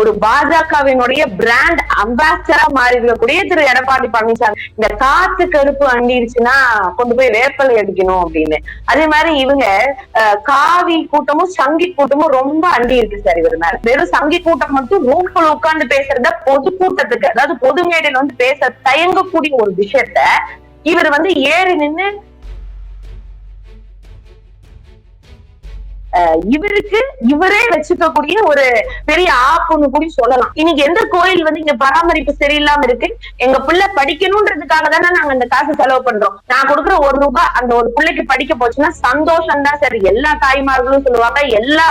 ஒரு பாஜகவினுடைய பிராண்ட் அம்பாசிடரா மாறி இருக்கக்கூடிய திரு. எடப்பாடி பழனிசாமி. இந்த காத்து கருப்பு அண்டிருச்சுன்னா கொண்டு போய் வேப்பலை அடிக்கணும் அப்படின்னு. அதே மாதிரி இவங்க காவி கூட்டமும் சங்கி கூட்டமும் ரொம்ப அண்டி இருக்கு சார் இவர் மேல. வெறும் சங்கி கூட்டம் மட்டும் ரூம்குள்ள உட்கார்ந்து பேசுறத பொது கூட்டத்துக்கு அதாவது பொது மேடையில வந்து பேச தயங்கக்கூடிய ஒரு விஷயத்த இவர் வந்து ஏறி நின்னு இவருக்கு இவரே வச்சுக்கக்கூடிய ஒரு பெரிய ஆப்புன்னு கூட சொல்லலாம். இன்னைக்கு எந்த கோயில் வந்து இங்க பராமரிப்பு சரியில்லாம இருக்கு? எங்க பிள்ளை படிக்கணும்ன்றதுக்காக தானே நாங்க அந்த காசு செலவு பண்றோம். நான் கொடுக்குற ஒரு ரூபாய் அந்த ஒரு பிள்ளைக்கு படிக்க போச்சுன்னா சந்தோஷம் தான் சார். எல்லா தாய்மார்களும் சொல்லுவாங்க எல்லா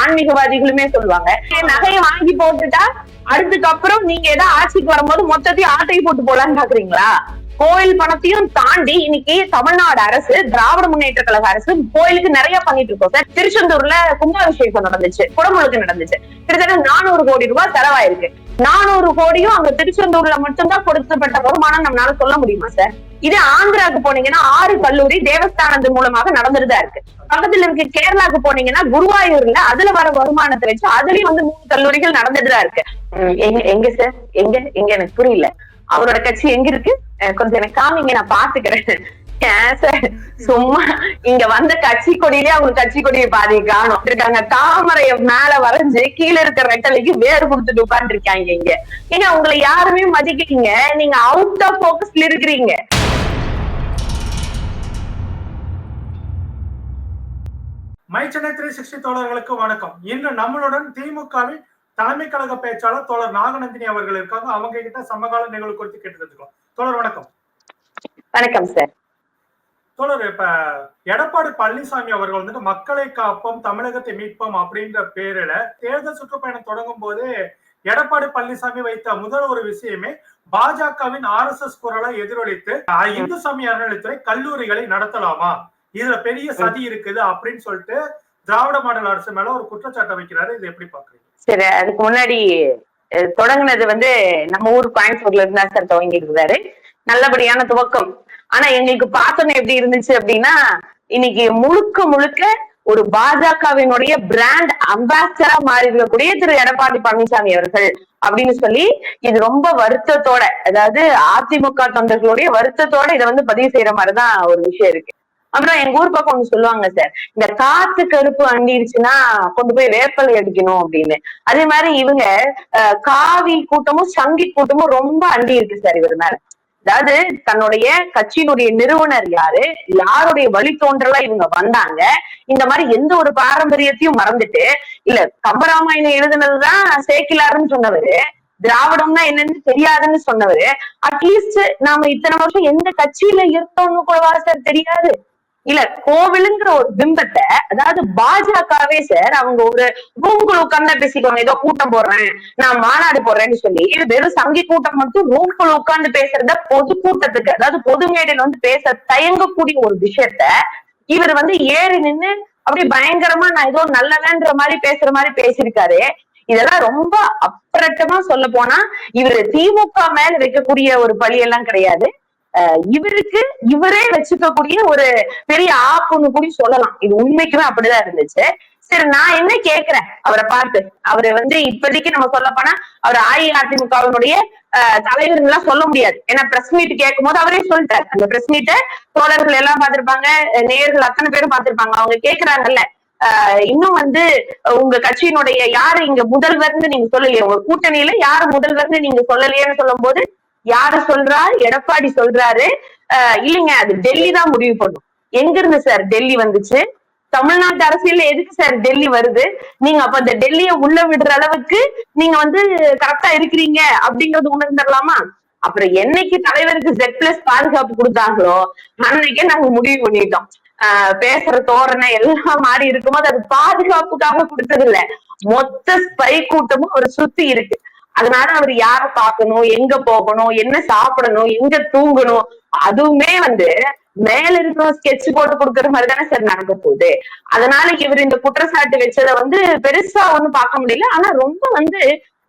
ஆன்மீகவாதிகளுமே சொல்லுவாங்க. என் நகையை வாங்கி போட்டுட்டா அடுத்துக்கு அப்புறம் நீங்க ஏதாவது ஆட்சிக்கு வரும்போது மொத்தத்தையும் ஆட்டை போட்டு போலான்னு பாக்குறீங்களா? கோயில் பணத்தையும் தாண்டி இன்னைக்கு தமிழ்நாடு அரசு திராவிட முன்னேற்ற கழக அரசு கோயிலுக்கு நிறைய பண்ணிட்டு இருக்கோம் சார். திருச்செந்தூர்ல கும்பாபிஷேகம் நடந்துச்சு குடமுழுக்கு நடந்துச்சு. கிட்டத்தட்ட நானூறு கோடி ரூபாய் செலவாயிருக்கு. நானூறு கோடியும் அங்க திருச்செந்தூர்ல மட்டும்தான் கொடுக்கப்பட்ட வருமானம் நம்மளால சொல்ல முடியுமா சார்? இதே ஆந்திராக்கு போனீங்கன்னா ஆறு கல்லூரி தேவஸ்தானத்து மூலமாக நடந்துட்டுதான் இருக்கு. பக்கத்துல இருக்க கேரளாக்கு போனீங்கன்னா குருவாயூர்ல அதுல வர வருமானத்தை வச்சு அதுலயும் வந்து மூணு கல்லூரிகள் நடந்துட்டுதான் இருக்கு. உம் எங்க எங்க சார்? எங்க எங்க? எனக்கு புரியல. அவரோட கட்சி எங்க இருக்கு? கொஞ்சம் எனக்கு காமிங்க நான் பாத்துக்கிறேன். சும்மா இங்க வந்த கட்சி கொடியிலே அவங்க கட்சி கொடியை பாதி காணும். இருக்காங்க தாமரைய மேல வரைஞ்சு கீழே இருக்கிற ரெட்டலைக்கு வேறு கொடுத்துட்டு உட்கார்ந்து இருக்காங்க இங்க. ஏங்க உங்களை யாருமே மதிக்கிறீங்க நீங்க அவுட் ஆஃப் போக்கஸ்ல இருக்கிறீங்க. மை சென்னை த்ரீ சிக்ஸ்டி தோழர்களுக்கு வணக்கம். இன்று நம்மளுடன் திமுகவின் தலைமை கழக பேச்சாளர் தோழர் நாகநந்தினி அவர்கள் இருக்காங்க. அவங்க கிட்ட சமகால நிகழ்வு குறித்து கேட்டு தெரிஞ்சுக்கலாம் தோழர் வணக்கம். வணக்கம் சார். தோழர் இப்ப எடப்பாடி பழனிசாமி அவர்கள் வந்துட்டு மக்களை காப்போம் தமிழகத்தை மீட்போம் அப்படின்ற பேரில தேர்தல் சுற்றுப்பயணம் தொடங்கும் போது எடப்பாடி பழனிசாமி வைத்த முதல் ஒரு விஷயமே பாஜகவின் ஆர் எஸ் எஸ் குரலை எதிரொலித்து இந்து சமய அறநிலைத்துறை கல்லூரிகளை நடத்தலாமா? இதுல பெரிய சதி இருக்குது அப்படின்னு சொல்லிட்டு திராவிட மாடல் அரசு மேல ஒரு குற்றச்சாட்டை வைக்கிறாரு. இது எப்படி பாக்குறீங்க சரி அதுக்கு முன்னாடி தொடங்கினது தொடங்குனது வந்து நம்ம ஊர் கோயம்புத்தூர்ல இருந்தா சார் துவங்கி இருக்கிறாரு நல்லபடியான துவக்கம். ஆனா எங்களுக்கு பாசனம் எப்படி இருந்துச்சு அப்படின்னா இன்னைக்கு முழுக்க முழுக்க ஒரு பாஜகவினுடைய பிராண்ட் அம்பாசிடரா மாறி இருக்கக்கூடிய திரு. எடப்பாடி பழனிசாமி அவர்கள் அப்படின்னு சொல்லி இது ரொம்ப வருத்தத்தோட அதாவது அதிமுக தொண்டர்களுடைய வருத்தத்தோட இதை வந்து பதிவு செய்யற மாதிரிதான் ஒரு விஷயம் இருக்கு. அப்புறம் எங்க ஊர் பக்கம் ஒண்ணு சொல்லுவாங்க சார் இந்த காத்து கருப்பு அண்டிருச்சுன்னா கொண்டு போய் வேப்பலை அடிக்கணும் அப்படின்னு. அதே மாதிரி இவங்க காவி கூட்டமும் சங்கி கூட்டமும் ரொம்ப அண்டி இருக்கு சார் இவர் மேல. அதாவது தன்னுடைய கட்சியினுடைய நிறுவனர் யாரு யாருடைய வழித்தோன்றலா இவங்க வந்தாங்க இந்த மாதிரி எந்த ஒரு பாரம்பரியத்தையும் மறந்துட்டு இல்ல கம்பராமாயணம் எழுதுனதுதான் சேக்கிலாருன்னு சொன்னவரு திராவிடம்னா என்னன்னு தெரியாதுன்னு சொன்னவரு அட்லீஸ்ட் நாம இத்தனை வருஷம் எந்த கட்சியில இருந்தோம்னு கூடவா சார் தெரியாது. இல்ல கோவிலுங்கிற ஒரு பிம்பத்தை அதாவது பாஜகவே சார் அவங்க ஒரு ரூம்குள்ள உட்கார்ந்தா பேசிக்குவாங்க. ஏதோ கூட்டம் போடுறேன் நான் மாநாடு போடுறேன்னு சொல்லி. இது வெறும் சங்கி கூட்டம் மட்டும் ரூம்குள்ள உட்கார்ந்து பேசுறத பொது கூட்டத்துக்கு அதாவது பொது மேடையில வந்து பேச தயங்கக்கூடிய ஒரு விஷயத்த இவர் வந்து ஏறி நின்னு அப்படியே பயங்கரமா நான் ஏதோ நல்லவேன்ற மாதிரி பேசுற மாதிரி பேசியிருக்காரு. இதெல்லாம் ரொம்ப அப்புறட்டமா சொல்ல போனா இவரு திமுக மேல வைக்கக்கூடிய ஒரு பழியெல்லாம் கிடையாது. இவருக்கு இவரே வச்சுக்கக்கூடிய ஒரு பெரிய ஆப்புன்னு கூட சொல்லலாம். இது உண்மைக்குமே அப்படிதான் இருந்துச்சு. சரி நான் என்ன கேக்குறேன் அவரை பார்த்து. அவரு வந்து இப்போதைக்கு நம்ம சொல்ல போனா அவர் அஇஅதிமுகவினுடைய தலைவர் எல்லாம் சொல்ல முடியாது. ஏன்னா பிரஸ் மீட் கேட்கும் போது அவரே சொல்லிட்டாரு. அந்த பிரஸ் மீட்டை தோழர்கள் எல்லாம் பார்த்திருப்பாங்க அஹ் நேயர்கள் அத்தனை பேரும் பார்த்திருப்பாங்க. அவங்க கேக்குறாங்கல்ல ஆஹ் இன்னும் வந்து உங்க கட்சியினுடைய யாரு இங்க முதல்வர்னு நீங்க சொல்லலையே. உங்க கூட்டணியில யாரு முதல்வர்னு நீங்க சொல்லலையேன்னு சொல்லும் போது யார சொல்றா எடப்பாடி சொல்றாரு. ஆஹ் இல்லைங்க அது டெல்லி தான் முடிவு பண்ணும். எங்க இருந்து சார் டெல்லி வந்துச்சு? தமிழ்நாட்டு அரசியல் எதுக்கு சார் டெல்லி வருது? நீங்க அப்ப அந்த டெல்லிய உள்ள விடுற அளவுக்கு நீங்க வந்து கரெக்டா இருக்கிறீங்க அப்படிங்கறது உணர்ந்துடலாமா? அப்புறம் என்னைக்கு தலைவருக்கு ஜெட் பிளஸ் பாதுகாப்பு கொடுத்தாங்களோ அன்னைக்கே நாங்க முடிவு பண்ணிட்டோம். ஆஹ் பேசுற தோரணை எல்லாம் மாறி இருக்கும்போது அது பாதுகாப்புக்காக கொடுத்தது இல்ல மொத்த ஸ்பை கூட்டமும் ஒரு சுத்தி இருக்கு. அதனால அவர் யார பார்க்கணும் எங்க போகணும் என்ன சாப்பிடணும் எங்க தூங்கணும் அதுவுமே வந்து மேல இருக்கிற ஸ்கெட்ச் போட்டு கொடுக்கற மாதிரி தானே சார் நடக்க போகுது. அதனால இவர் இந்த குற்றச்சாட்டு வச்சதை வந்து பெருசா ஒண்ணும் பார்க்க முடியல. ஆனா ரொம்ப வந்து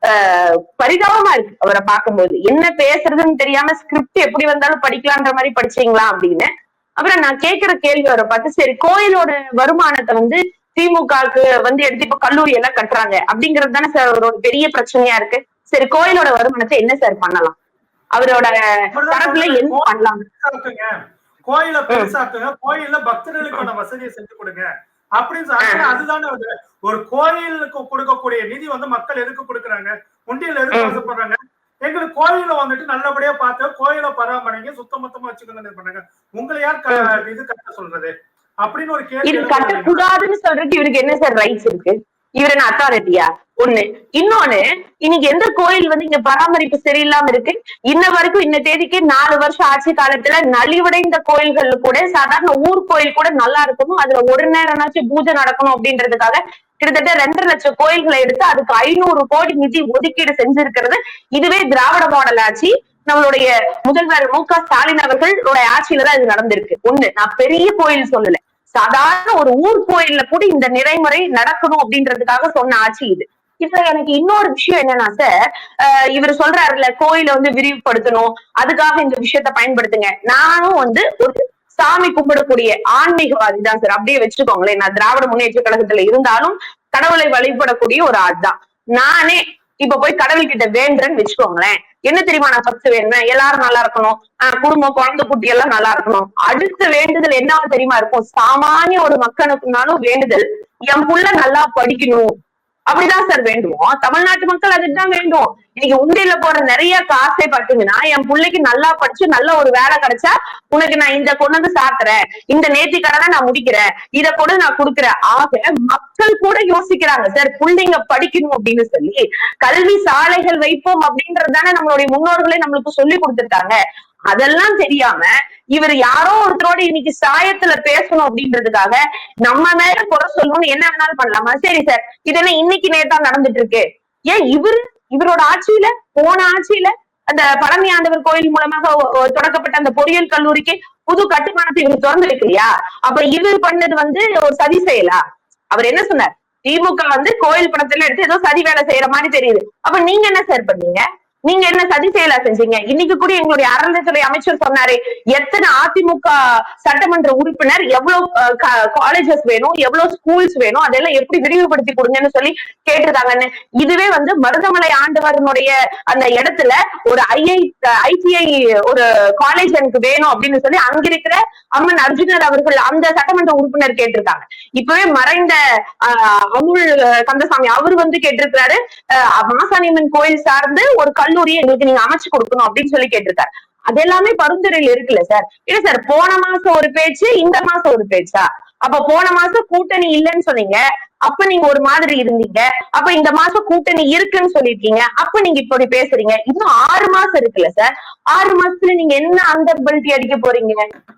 ஆஹ் பரிதாபமா இருக்கு அவரை பார்க்கும்போது. என்ன பேசுறதுன்னு தெரியாம ஸ்கிரிப்ட் எப்படி வந்தாலும் படிக்கலான்ற மாதிரி படிச்சீங்களா அப்படின்னு. அப்புறம் நான் கேட்கிற கேள்வி அவரை பார்த்து சரி கோயிலோட வருமானத்தை வந்து திமுகவுக்கு வந்து எடுத்து இப்ப கல்லூரி எல்லாம் கட்டுறாங்க. அப்படிங்கிறது தானே சார் அவரோட பெரிய பிரச்சனையா இருக்கு? சரி கோயிலோட வருமானத்தை என்ன சார் பண்ணலாம்? அவரோட தரப்புல என்ன பண்ணலாம்? கோயில பெருசாக்குங்க. கோயில்ல பக்தர்களுக்கான வசதியை செஞ்சு கொடுங்க. அப்படின்னு சொன்னா அதுதானே ஒரு கோயிலுக்கு கொடுக்கக்கூடிய நிதி வந்து மக்கள் எதுக்கு கொடுக்குறாங்க? உண்டியல் எதுக்கு ம். ஆசைப்படுறாங்க? எங்களுக்கு கோயில வந்துட்டு நல்லபடியா பார்த்து கோயில பராமரிங்க சுத்த மொத்தமா வச்சுக்கோங்க பண்ணுங்க. உங்களை யார் இது கட்ட சொல்றது? அப்படின்னு ஒரு கேள்வி. கட்டக்கூடாதுன்னு சொல்றதுக்கு இவருக்கு என்ன சார் ரைட்ஸ் இருக்கு? இவர் என்ன அத்தாரிட்டியா ஒண்ணு. இன்னொன்னு இன்னைக்கு எந்த கோயில் வந்து இங்க பராமரிப்பு சரியில்லாம இருக்கு? இன்ன வரைக்கும் இந்த தேதிக்கு நாலு வருஷம் ஆட்சி காலத்துல நலிவடைந்த கோயில்கள்ல கூட சாதாரண ஊர் கோயில் கூட நல்லா இருக்கணும் அதுல ஒரு நேரம்னாச்சும் பூஜை நடக்கணும் அப்படின்றதுக்காக கிட்டத்தட்ட ரெண்டரை லட்சம் கோயில்களை எடுத்து அதுக்கு ஐநூறு கோடி நிதி ஒதுக்கீடு செஞ்சிருக்கிறது. இதுவே திராவிட மாடல் ஆட்சி. நம்மளுடைய முதல்வர் மு க ஸ்டாலின் அவர்களுடைய ஆட்சியிலதான் இது நடந்திருக்கு. ஒண்ணு நான் பெரிய கோயில் சொல்லல. சாதாரண ஒரு ஊர் கோயில்ல கூட இந்த நிறைமுறை நடக்கணும் அப்படின்றதுக்காக சொன்ன ஆட்சி இது. இப்ப எனக்கு இன்னொரு விஷயம் என்னன்னா சார் ஆஹ் இவர் சொல்றாருல கோயிலை வந்து விரிவுபடுத்தணும். அதுக்காக இந்த விஷயத்த பயன்படுத்துங்க. நானும் வந்து ஒரு சாமி கும்பிடக்கூடிய ஆன்மீகவாதி தான் சார் அப்படியே வச்சுக்கோங்களேன். நான் திராவிட முன்னேற்ற கழகத்துல இருந்தாலும் கடவுளை வழிபடக்கூடிய ஒரு ஆள் தான். நானே இப்ப போய் கடவுள் கிட்ட வேண்டுறேன்னு வச்சுக்கோங்களேன். என்ன தெரியுமா நான் ஃபர்ஸ்ட் வேணுவேன் எல்லாரும் நல்லா இருக்கணும். ஆஹ் குடும்பம் குழந்தை குட்டி எல்லாம் நல்லா இருக்கணும். அடுத்த வேண்டுதல் என்னவா தெரியுமா இருக்கும்? சாமானிய ஒரு மக்களுக்குனாலும் வேண்டுதல் என் புள்ள நல்லா படிக்கணும். அப்படிதான் சார் வேண்டுவோம். தமிழ்நாட்டு மக்கள் அதுதான் வேண்டும் இன்னைக்கு உண்டியில போற நிறைய காசே பாத்தீங்கன்னா என் பிள்ளைக்கு நல்லா படிச்சு நல்ல ஒரு வேலை கிடைச்சா உனக்கு நான் இந்த கொண்டு வந்து சாத்துறேன். இந்த நேர்த்தி கடனை நான் முடிக்கிறேன். இத கூட நான் கொடுக்குறேன். ஆக மக்கள் கூட யோசிக்கிறாங்க சார் பிள்ளைங்க படிக்கணும் அப்படின்னு சொல்லி கல்வி சாலைகள் வைப்போம் அப்படின்றது தானே நம்மளுடைய முன்னோர்களே நம்மளுக்கு சொல்லி கொடுத்துருக்காங்க. அதெல்லாம் தெரியாம இவர் யாரோ ஒருத்தரோட இன்னைக்கு சாயத்துல பேசணும் அப்படின்றதுக்காக நம்ம மேல குறை சொல்லணும்னு என்ன வேணாலும் பண்ணலாமா? சரி சார் இது என்ன இன்னைக்கு நேத்தா நடந்துட்டு இருக்கு? ஏன் இவரு இவரோட ஆட்சியில போன ஆட்சியில அந்த பழமை ஆண்டவர் கோயில் மூலமாக ஒ- தொடக்கப்பட்ட அந்த பொறியியல் கல்லூரிக்கு புது கட்டுமானத்தை இவர் திறந்து வைக்கலையா? அப்ப இவர் பண்ணது வந்து ஒரு சதி செயலா? அவர் என்ன சொன்னார்? திமுக வந்து கோயில் பணத்துல எடுத்து ஏதோ சதி வேலை செய்யற மாதிரி தெரியுது. அப்ப நீங்க என்ன சார் பண்ணீங்க? நீங்க என்ன சதி செயலா செஞ்சீங்க? இன்னைக்கு கூட எங்களுடைய அறநிலைத்துறை அமைச்சர் சொன்னாரு எத்தனை அதிமுக சட்டமன்ற உறுப்பினர் எவ்வளவு காலேஜஸ் வேணும் எவ்வளவு ஸ்கூல்ஸ் வேணும் அதெல்லாம் எப்படி விரிவுபடுத்தி கொடுங்கன்னு சொல்லி கேட்டிருக்காங்கன்னு. இதுவே வந்து மருதமலை ஆண்டவரனுடைய அந்த இடத்துல ஒரு ஐஐ ஐசிஐ ஒரு காலேஜ் எனக்கு வேணும் அப்படின்னு சொல்லி அங்க இருக்கிற அம்மன் அர்ஜுனர் அவர்கள் அந்த சட்டமன்ற உறுப்பினர் கேட்டிருக்காங்க. இப்பவே மறைந்த அமுல் கந்தசாமி அவர் வந்து கேட்டிருக்கிறாரு. மாசாணியம்மன் கோயில் சார்ந்து ஒரு கல் கல்லூரியை எங்களுக்கு நீங்க அமைச்சு கொடுக்கணும் அப்படின்னு சொல்லி கேட்டிருக்காரு. அது எல்லாமே பரிந்துரையில் இருக்குல்ல சார்? இல்ல சார் போன மாசம் ஒரு பேச்சு இந்த மாசம் ஒரு பேச்சா? அப்ப போன மாசம் கூட்டணி இல்லைன்னு சொன்னீங்க. அப்ப நீங்க ஒரு மாதிரி இருந்தீங்க. அப்ப இந்த மாசம் கூட்டணி இருக்குன்னு சொல்லிருக்கீங்க அப்ப நீங்க இப்படி பேசுறீங்க. இன்னும் ஆறு மாசம் இருக்குல்ல சார் ஆறு மாசத்துல நீங்க என்ன அந்த பல்ட்டி அடிக்க போறீங்க?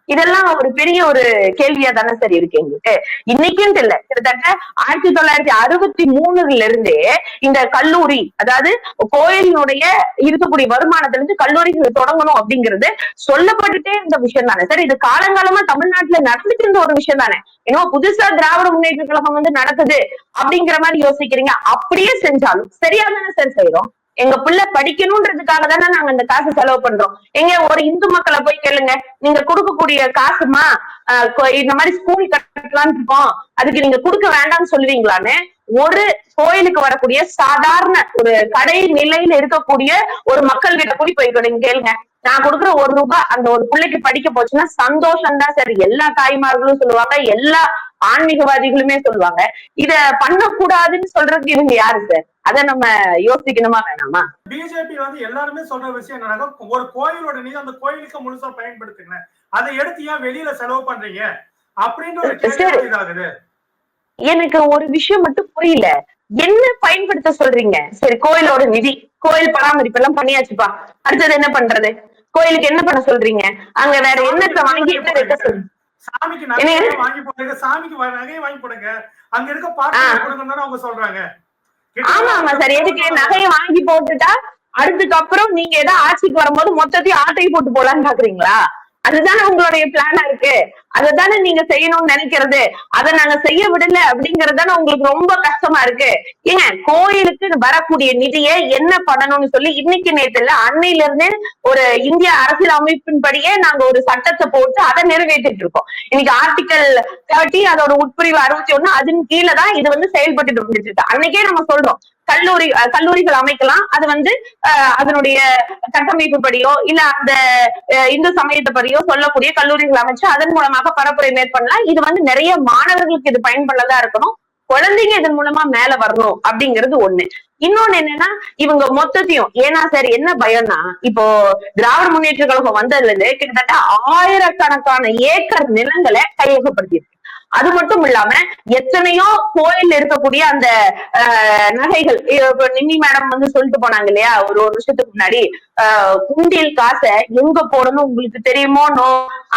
இதெல்லாம் ஒரு பெரிய ஒரு கேள்வியா தானே சார் இருக்கு எங்களுக்கு. இன்னைக்குன்னு இல்ல கிட்டத்தட்ட ஆயிரத்தி தொள்ளாயிரத்தி அறுபத்தி மூணுல இருந்தே இந்த கல்லூரி அதாவது கோயிலினுடைய இருக்கக்கூடிய வருமானத்துல இருந்து கல்லூரிகள் தொடங்கணும் அப்படிங்கிறது சொல்லப்பட்டுட்டே இருந்த விஷயம் தானே சார் இது காலங்காலமா தமிழ்நாட்டுல நடந்துட்டு இருந்த ஒரு விஷயம் தானே. ஏன்னா புதுசா திராவிட முன்னேற்ற கழகம் வந்து நடக்குது அப்படிங்கிற மாதிரி யோசிக்கிறீங்க. அப்படியே செஞ்சாலும் சரியா தானே சார் செய்யறோம் எங்க பிள்ளை படிக்கணும்ன்றதுக்காக தானே நாங்க இந்த காசு செலவு பண்றோம். எங்க ஒரு இந்து மக்களை போய் கேளுங்க. நீங்க கொடுக்கக்கூடிய காசுமா? ஆஹ் இந்த மாதிரி ஸ்கூல் கட்டலாம்னு இருக்கோம். அதுக்கு நீங்க கொடுக்க வேண்டாம்னு சொல்லுவீங்களான்னு ஒரு கோயிலுக்கு வரக்கூடிய சாதாரண ஒரு கடை நிலையில இருக்கக்கூடிய ஒரு மக்கள் கிட்ட கூடி போய் நீங்க கேளுங்க. நான் கொடுக்குற ஒரு ரூபாய் அந்த ஒரு பிள்ளைக்கு படிக்க போச்சுன்னா சந்தோஷம் தான் சார். எல்லா தாய்மார்களும் சொல்லுவாங்க. எல்லா ஆன்மீகவாதிகளுமே சொல்லுவாங்க. இத பண்ணக்கூடாதுன்னு சொல்றதுக்கு இவங்க யாரு சார்? அத நம்ம யோசிக்கணுமா வேணாமா? பிஜேபி வந்து எல்லாருமே சொல்ற விஷயம் என்னன்னா ஒரு கோயிலோட நிதி அந்த கோயிலுக்கு முழுசா பயன்படுத்துங்க அதை எடுத்து ஏன் வெளியில செலவு பண்றீங்க? அப்படின்னு ஒரு எனக்கு ஒரு விஷயம் மட்டும் புரியல. என்ன பயன்படுத்த சொல்றீங்க? சரி கோயிலோட நிதி கோயில் பராமரிப்பு எல்லாம் பண்ணியாச்சுப்பா. அடுத்தது என்ன பண்றது? கோயிலுக்கு என்ன பண்ண சொல்றீங்க? அங்க வேற என்னத்தை வாங்கி என்ன வைக்க சொல்றீங்க? சாமிக்கு என்ன? நகையை வாங்கி போடுங்க சாமிக்கு வ- நகையை வாங்கி போடுங்க அங்க இருக்க பாட்டு ஆ. கொடுங்கன்னு தானே அவங்க சொல்றாங்க. ஆமா ஆமா சார் எதுக்கு நகையை வாங்கி போட்டுட்டா? அடுத்துக்கு அப்புறம் நீங்க ஏதாவது ஆட்சிக்கு வரும்போது மொத்தத்தையும் ஆட்டையை போட்டு போலான்னு பாக்குறீங்களா? அதுதானே உங்களுடைய பிளானா இருக்கு. அததானே நீங்க செய்யணும்னு நினைக்கிறது. அதை நாங்க செய்ய விடல அப்படிங்கறது தானே உங்களுக்கு ரொம்ப கஷ்டமா இருக்கு. ஏங்க கோயிலுக்கு வரக்கூடிய நிதியை என்ன பண்ணணும்னு சொல்லி இன்னைக்கு நேத்து இல்ல அன்னையில இருந்தே ஒரு இந்திய அரசியல் அமைப்பின்படியே நாங்க ஒரு சட்டத்தை போட்டு அதை நிறைவேற்றிட்டு இருக்கோம். இன்னைக்கு ஆர்டிகல் தேர்ட்டி அதோட உட்பிரிவு அறுபத்தி ஒண்ணு அதன் கீழே தான் இது வந்து செயல்பட்டு வந்துட்டு இருக்கு. அன்னைக்கே நம்ம சொல்றோம். கல்லூரி அஹ் கல்லூரிகள் அமைக்கலாம். அது வந்து அதனுடைய கட்டமைப்பு படியோ இல்ல அந்த இந்து சமயத்தை படியோ சொல்லக்கூடிய கல்லூரிகள் அமைச்சு அதன் மூலமாக பரப்புரை மேற்கொள்ளலாம். இது வந்து நிறைய மாணவர்களுக்கு இது பயன்படுறதா இருக்கணும். குழந்தைங்க இதன் மூலமா மேல வரணும் அப்படிங்கிறது ஒண்ணு. இன்னொன்னு என்னன்னா இவங்க மொத்தத்தையும் ஏன்னா சார் என்ன பயம்னா இப்போ திராவிட முன்னேற்ற கழகம் வந்ததுல இருந்து கிட்டத்தட்ட ஆயிரக்கணக்கான ஏக்கர் நிலங்களை கையகப்படுத்தியிருக்கு. அது மட்டும் இல்லாம எத்தனையோ கோயில் இருக்கக்கூடிய அந்த நகைகள். இப்ப நிம்மி மேடம் வந்து சொல்லிட்டு போனாங்க இல்லையா? ஒரு ஒரு வருஷத்துக்கு முன்னாடி ஆஹ், குண்டியல் காசை எங்க போடணும் உங்களுக்கு தெரியுமோனோ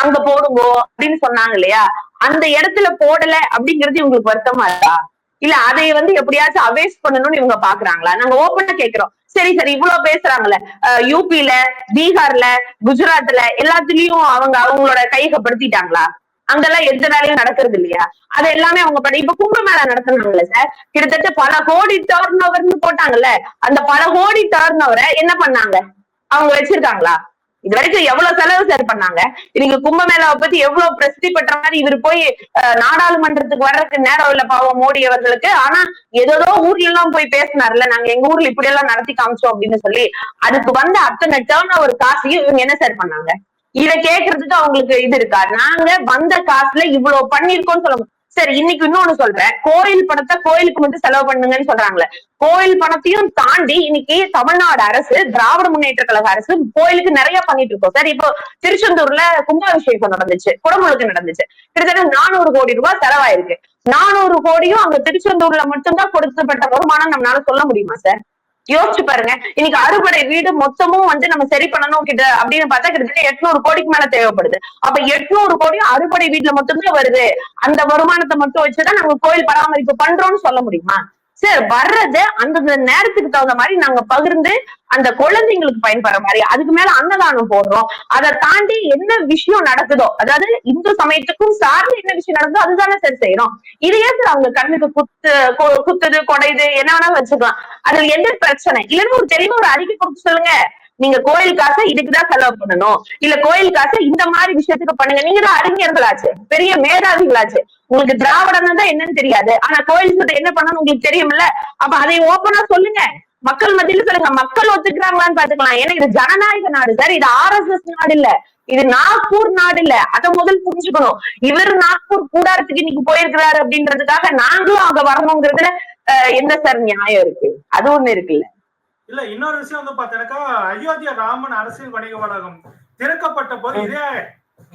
அங்க போடுங்கோ அப்படின்னு சொன்னாங்க இல்லையா? அந்த இடத்துல போடல அப்படிங்கிறது இவங்களுக்கு வருத்தமா இருக்கா? இல்ல அதை வந்து எப்படியாச்சும் அவேஸ் பண்ணணும்னு இவங்க பாக்குறாங்களா? நாங்க ஓப்பனா கேக்குறோம். சரி சரி இவ்வளவு பேசுறாங்கல்ல. அஹ் யூபில பீகார்ல குஜராத்ல எல்லாத்துலயும் அவங்க அவங்களோட கையகப்படுத்திட்டாங்களா அங்கெல்லாம் எந்த வேலையும் நடக்கிறது இல்லையா? அது எல்லாமே அவங்க பண்ணி இப்ப கும்பமேளா நடத்துனாங்கல்ல சார் கிட்டத்தட்ட பல கோடி டர்ன் ஓவர்னு போட்டாங்கல்ல. அந்த பல கோடி டர்ன் ஓவரை என்ன பண்ணாங்க? அவங்க வச்சிருக்காங்களா? இது வரைக்கும் எவ்வளவு செலவு சார் பண்ணாங்க? இன்னைக்கு கும்பமேளாவை பத்தி எவ்வளவு பிரசித்தி பெற்ற மாதிரி இவர் போய் நாடாளுமன்றத்துக்கு வர்றதுக்கு நேரம் இல்ல பாவம் மோடி அவர்களுக்கு. ஆனா ஏதோ ஊர்ல எல்லாம் போய் பேசினார்ல நாங்க எங்க ஊர்ல இப்படி எல்லாம் நடத்தி காமிச்சோம் அப்படின்னு சொல்லி அதுக்கு வந்த அத்தனை டேர்ன் ஓவர் காசையும் இவங்க என்ன சார் பண்ணாங்க? இத கேக்குறதுக்கு அவங்களுக்கு இது இருக்கா? நாங்க வந்த காசுல இவ்வளவு பண்ணிருக்கோம்னு சொல்ல சரி இன்னைக்கு இன்னொன்னு சொல்றேன். கோயில் பணத்தை கோயிலுக்கு மட்டும் செலவு பண்ணுங்கன்னு சொல்றாங்களே. கோயில் பணத்தையும் தாண்டி இன்னைக்கு தமிழ்நாடு அரசு திராவிட முன்னேற்ற கழக அரசு கோயிலுக்கு நிறைய பண்ணிட்டு இருக்கோம். சார் இப்போ திருச்செந்தூர்ல கும்பாபிஷேகம் நடந்துச்சு. குடமுழுக்கு நடந்துச்சு. கிட்டத்தட்ட நானூறு கோடி ரூபாய் செலவாயிருக்கு. நானூறு கோடியும் அங்க திருச்செந்தூர்ல மட்டும்தான் கொடுக்கப்பட்ட வருமானம் நம்மளால சொல்ல முடியுமா சார்? யோசிச்சு பாருங்க. இன்னைக்கு அறுபடை வீடு மொத்தமும் வந்து நம்ம சரி பண்ணணும் கிட்ட அப்படின்னு பார்த்தா கிட்டத்தட்ட எட்நூறு கோடிக்கு மேல தேவைப்படுது. அப்ப எட்நூறு கோடியும் அறுபடை வீட்டுல மட்டும்தான் வருது. அந்த வருமானத்தை மட்டும் வச்சுதான் நாங்க கோயில் பராமரிப்பு பண்றோம்னு சொல்ல முடியுமா? சார் வர்றது அந்தந்த நேரத்துக்கு தகுந்த மாதிரி நாங்க பகிர்ந்து அந்த குழந்தைங்களுக்கு பயன்படுற மாதிரி அதுக்கு மேல அன்னதானம் போடுறோம். அதை தாண்டி என்ன விஷயம் நடக்குதோ அதாவது இந்து சமயத்துக்கும் சார்ந்து என்ன விஷயம் நடக்குதோ அதுதானே சார் செய்யறோம் இதையே சார் அவங்க கண்ணுக்கு குத்து கொ- குத்துது கொடையுது என்ன வேணாலும் வச்சுக்கலாம். அதுல எந்த பிரச்சனை? இல்லைன்னு ஒரு தெளிவா ஒரு அறிக்கை கொடுத்து சொல்லுங்க. நீங்க கோயில் காசை இதுக்குதான் செலவு பண்ணணும். இல்ல கோயில் காசை இந்த மாதிரி விஷயத்துக்கு பண்ணுங்க. நீங்க தான் அறிஞர்களாச்சு. பெரிய மேதாவிகளாச்சு. உங்களுக்கு திராவிடம் தான் என்னன்னு தெரியாது. ஆனா கோயில் சொத்தை என்ன பண்ணணும் உங்களுக்கு தெரியும்ல? அப்ப அதை ஓப்பனா சொல்லுங்க. மக்கள் மத்தியில சொல்லுங்க. மக்கள் ஒத்துக்கிறாங்களான்னு பாத்துக்கலாம் ஏன்னா இது ஜனநாயக நாடு சார். இது ஆர்எஸ்எஸ் நாடு இல்ல. இது நாக்பூர் நாடு இல்ல. அத முதல் புரிஞ்சுக்கணும். இவர் நாக்பூர் கூடாரத்துக்கு இன்னைக்கு போயிருக்கிறாரு அப்படின்றதுக்காக நாங்களும் அங்க வரணுங்கிறதுல அஹ், என்ன சார் நியாயம் இருக்கு? அது ஒண்ணு இருக்குல்ல. இல்ல இன்னொரு விஷயம் வந்து பாத்தீங்கன்னாக்கா அயோத்தியா ராமன் அரசியல் வணிக வளாகம் திறக்கப்பட்ட போது இதே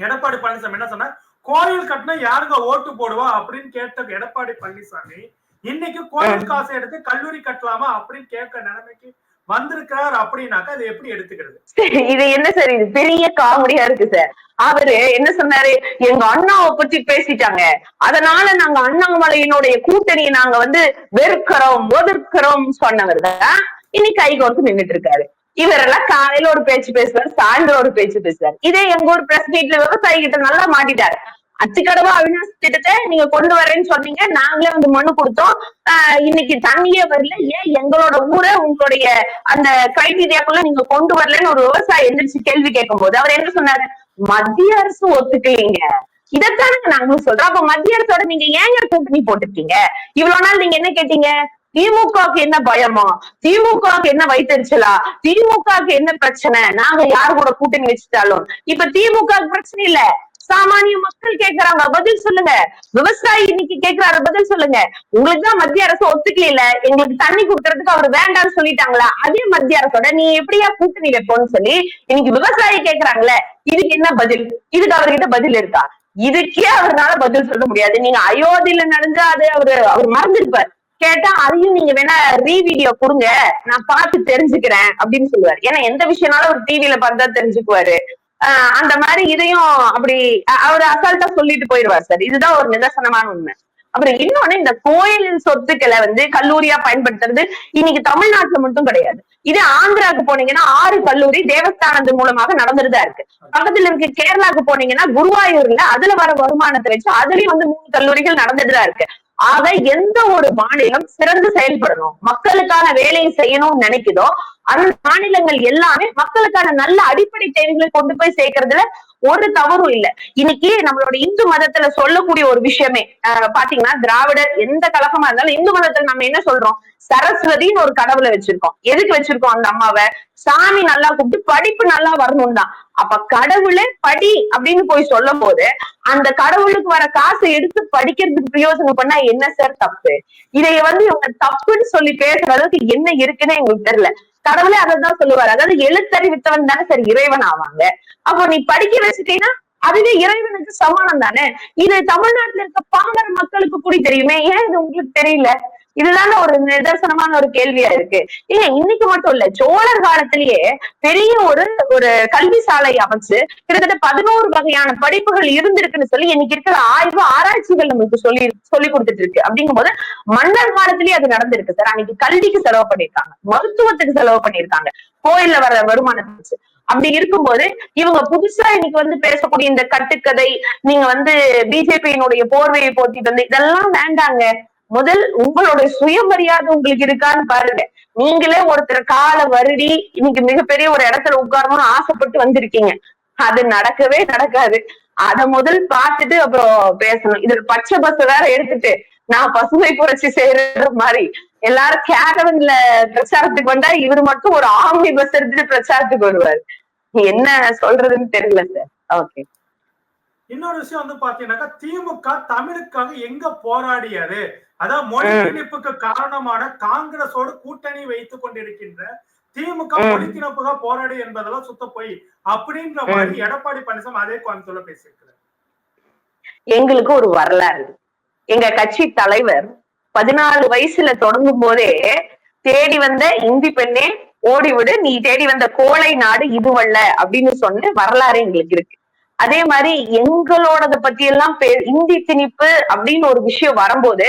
எடப்பாடி பழனிசாமி என்ன சொன்னா கோயில் கட்டினா யாருங்க ஓட்டு போடுவா அப்படின்னு கேட்ட எடப்பாடி பழனிசாமி இன்னைக்கு கோயில் காசை எடுத்து கல்லூரி கட்டலாமா அப்படின்னு கேட்க நிலைமைக்கு வந்திருக்கிறார் அப்படின்னாக்கா அதை எப்படி எடுத்துக்கிறது? இது என்ன சார் இது பெரிய காமெடியா இருக்கு சார். அவரு என்ன சொன்னாரு? எங்க அண்ணாவை பத்தி பேசிட்டாங்க. அதனால நாங்க அண்ணாமலையினுடைய கூட்டணியை நாங்க வந்து வெறுக்கிறோம் ஒதுக்கிறோம் சொன்னவர் தான் இன்னைக்கு கை கொடுத்து நின்னுட்டு இருக்காரு. இவரெல்லாம் காலையில ஒரு பேச்சு பேசுவார் சாயந்தரம் ஒரு பேச்சு பேசுவார். இதே எங்க ஊர் பிரஸ் மீட்ல விவசாயி கிட்ட நல்லா மாட்டிட்டாரு. அச்சுக்கடவா அவினாசி திட்டத்தை நீங்க கொண்டு வரேன்னு சொன்னீங்க நாங்களே வந்து மனு கொடுத்தோம். இன்னைக்கு தண்ணியே வரல. ஏன் எங்களோட ஊரை உங்களுடைய அந்த கிரைட்டீரியாக்குள்ள நீங்க கொண்டு வரலன்னு ஒரு விவசாயி எந்திரிச்சு கேள்வி கேட்கும் போது அவர் என்ன சொன்னாரு? மத்திய அரசு ஒத்துக்கலீங்க. இதைத்தானுங்க நாங்களும் சொல்றோம். அப்ப மத்திய அரசோட நீங்க ஏங்க கூட்டணி போட்டிருக்கீங்க? இவ்வளவு நாள் நீங்க என்ன கேட்டீங்க? திமுகவுக்கு என்ன பயமா? திமுகவுக்கு என்ன வைத்தறிச்சலா? திமுகவுக்கு என்ன பிரச்சனை? நாங்க யாரு கூட கூட்டணி வச்சுட்டாலும். இப்ப திமுக பிரச்சனை இல்ல. சாமானிய மக்கள் கேக்குறாங்க. பதில் சொல்லுங்க. விவசாயி இன்னைக்கு கேக்குறாரு. பதில் சொல்லுங்க. உங்களுக்கு தான் மத்திய அரசு ஒத்துக்கல எங்களுக்கு தண்ணி கொடுக்கறதுக்கு அவர் வேண்டாம்னு சொல்லிட்டாங்களா? அதே மத்திய அரசோட நீ எப்படியா கூட்டணி வைப்போம்னு சொல்லி இன்னைக்கு விவசாயி கேக்குறாங்களே இதுக்கு என்ன பதில்? இதுக்கு அவர்கிட்ட பதில் இருக்கா? இதுக்கே அவர்னால பதில் சொல்ல முடியாது. நீங்க அயோத்தியில நடந்தா அது அவரு அவர் மறந்துருப்பார். கேட்டா அதையும் நீங்க வேணா ரீ வீடியோ கொடுங்க. நான் பார்த்து தெரிஞ்சுக்கிறேன் அப்படின்னு சொல்லுவாரு. ஏன்னா எந்த விஷயம்னாலும் ஒரு டிவியில பார்த்தா தெரிஞ்சுக்குவாரு. ஆஹ் அந்த மாதிரி இதையும் அப்படி அவர் அவரு அசால்ட்டா சொல்லிட்டு போயிடுவார் சார். இதுதான் ஒரு நிதர்சனமான உண்மை. அப்புறம் இன்னொன்னு இந்த கோயில் சொத்துக்களை வந்து கல்லூரியா பயன்படுத்துறது இன்னைக்கு தமிழ்நாட்டுல மட்டும் கிடையாது. இதே ஆந்திராக்கு போனீங்கன்னா ஆறு கல்லூரி தேவஸ்தானத்து மூலமாக நடந்துட்டு இருக்கு. பக்கத்துல இருக்க கேரளாக்கு போனீங்கன்னா குருவாயூர்ல அதுல வர வருமானத்தை வச்சு அதுலயும் வந்து மூணு கல்லூரிகள் நடந்துட்டுதான் இருக்கு. ஆக எந்த ஒரு மாநிலம் சிறந்து செயல்படணும்? மக்களுக்கான வேலையை செய்யணும்னு நினைக்குதோ அந்த மாநிலங்கள் எல்லாமே மக்களுக்கான நல்ல அடிப்படை தேவைகளை கொண்டு போய் சேர்க்கறதுல ஒரு தவறும் இல்ல. இன்னைக்கு நம்மளோட இந்து மதத்துல சொல்லக்கூடிய ஒரு விஷயமே பாத்தீங்கன்னா திராவிடர் எந்த கழகமா இருந்தாலும் இந்து மதத்துல நம்ம என்ன சொல்றோம்? சரஸ்வதின்னு ஒரு கடவுளை வச்சிருக்கோம். எதுக்கு வச்சிருக்கோம் அந்த அம்மாவை? சாமி நல்லா கூப்பிட்டு படிப்பு நல்லா வரணும் தான். அப்ப கடவுளே படி அப்படின்னு போய் சொல்லும் போது அந்த கடவுளுக்கு வர காசை எடுத்து படிக்கிறதுக்கு பிரயோஜனம் பண்ணா என்ன சார் தப்பு? இதைய வந்து இவங்க தப்புன்னு சொல்லி பேசுற அளவுக்கு என்ன இருக்குன்னு எங்களுக்கு தெரியல. கடவுளே அதான் சொல்லுவாரு. அதாவது எழுத்தறிவித்தவன் தானே சரி இறைவன் ஆவாங்க. அப்போ நீ படிக்க வச்சுட்டீங்கன்னா அதுவே இறைவனுக்கு சமானம் தானே இது தமிழ்நாட்டுல இருக்க பாமர மக்களுக்கு கூட தெரியுமே. ஏன் இது உங்களுக்கு தெரியல? இதுதாங்க ஒரு நிதர்சனமான ஒரு கேள்வியா இருக்கு. இல்ல இன்னைக்கு மட்டும் இல்ல சோழர் காலத்திலேயே பெரிய ஒரு ஒரு கல்வி சாலை அமைச்சு கிட்டத்தட்ட பதினோரு வகையான படிப்புகள் இருந்திருக்குன்னு சொல்லி இன்னைக்கு இருக்கிற ஆய்வு ஆராய்ச்சிகள் நம்மளுக்கு சொல்லி சொல்லி கொடுத்துட்டு இருக்கு. அப்படிங்கும்போது மன்னர் காலத்திலேயே அது நடந்திருக்கு சார். அன்னைக்கு கல்விக்கு செலவு பண்ணிருக்காங்க மருத்துவத்துக்கு செலவு பண்ணிருக்காங்க கோயில்ல வர வருமானத்தை அப்படி இருக்கும்போது இவங்க புதுசா இன்னைக்கு வந்து பேசக்கூடிய இந்த கட்டுக்கதை நீங்க வந்து பிஜேபியினுடைய போர்வையை போத்திட்டு வந்து இதெல்லாம் வேண்டாங்க. முதல் உங்களுடைய சுயமரியாதை உங்களுக்கு இருக்கான்னு பாருங்க. நீங்களே ஒருத்தர் காலை வருடி இன்னைக்கு மிகப்பெரிய ஒரு இடத்துல உட்காரணும்னு ஆசைப்பட்டு வந்திருக்கீங்க. அது நடக்கவே நடக்காது. அத முதல் பார்த்துட்டு அப்புறம் பேசணும். இதுல பச்சை பஸ் வேற எடுத்துட்டு நான் பசுமை புரட்சி செய்யற மாதிரி. எல்லாரும் கேரவன்ல பிரச்சாரத்துக்கு வந்தா இவர் மட்டும் ஒரு ஆம்னி பஸ் எடுத்துட்டு பிரச்சாரத்துக்கு வருவாரு. என்ன சொல்றதுன்னு தெரியல சார் ஓகே இன்னொரு விஷயம் வந்து பாத்தீங்கன்னாக்கா திமுக தமிழுக்காக எங்க போராடியது? அதாவது மொழி. திணிப்புக்கு காரணமான காங்கிரஸோடு கூட்டணி வைத்துக் கொண்டிருக்கின்ற திமுக. மொழி திணிப்புக்காக போராடி என்பதெல்லாம் சுத்த போய் அப்படின்ற மாதிரி எடப்பாடி பழனிசாமி அதே கோயம்புத்தூர்ல பேசியிருக்கிறார் எங்களுக்கு ஒரு வரலாறு இருக்கு. எங்க கட்சி தலைவர் பதினாலு வயசுல தொடங்கும் போதே தேடி வந்த இந்தி பெண்ணே ஓடிவிடு நீ தேடி வந்த கோழை நாடு இதுவல்ல அப்படின்னு சொன்ன வரலாறு எங்களுக்கு இருக்கு அதே மாதிரி எங்களோடத பத்தி எல்லாம் பே இந்தி திணிப்பு அப்படின்னு ஒரு விஷயம் வரும்போது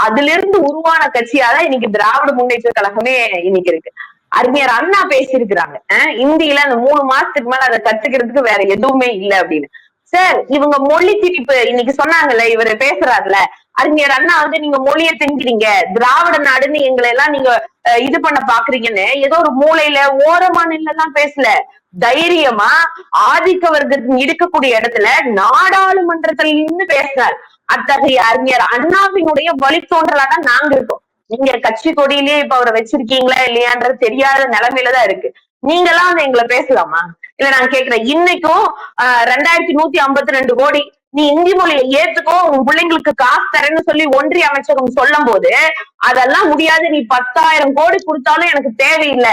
அதுல இருந்து உருவான கட்சியாதான் இன்னைக்கு திராவிட முன்னேற்ற கழகமே இன்னைக்கு இருக்கு. அறிஞர் அண்ணா பேசியிருக்கிறாங்க. அஹ் இந்தியில அந்த மூணு மாசத்துக்கு மேல அதை கத்துக்கிறதுக்கு வேற எதுவுமே இல்லை அப்படின்னு. சார் இவங்க மொழி திணிப்பு இன்னைக்கு சொன்னாங்கல்ல இவரு பேசுறாருல அறிஞர் அண்ணா வந்து நீங்க மொழியை திணிக்கிறீங்க திராவிட நாடுன்னு எங்களை எல்லாம் நீங்க அஹ், இது பண்ண பாக்குறீங்கன்னு ஏதோ ஒரு மூலையில ஓரமான எல்லாம் பேசல. தைரியமா ஆதிக்க வர்க்கத்தின் இருக்கக்கூடிய இடத்துல நாடாளுமன்றத்தில் நின்று பேசினார் அத்தகைய அறிஞர் அண்ணாவினுடைய வழித்தோன்றலா தான் நாங்க இருக்கோம். நீங்க கட்சி கொடியிலேயே இப்ப அவரை வச்சிருக்கீங்களா இல்லையான்றது தெரியாத நிலைமையில தான் இருக்கு. நீங்க எல்லாம் வந்து எங்களை பேசலாமா? இல்ல நான் கேக்குறேன் இன்னைக்கும் ஆஹ் ரெண்டாயிரத்தி நூத்தி ஐம்பத்தி ரெண்டு கோடி. நீ இந்தி மொழியை ஏத்துக்கோ உன் பிள்ளைங்களுக்கு காசு தரேன்னு சொல்லி ஒன்றிய அமைச்சகம் சொல்லும் போது அதெல்லாம் முடியாது. நீ பத்தாயிரம் கோடி கொடுத்தாலும் எனக்கு தேவையில்லை.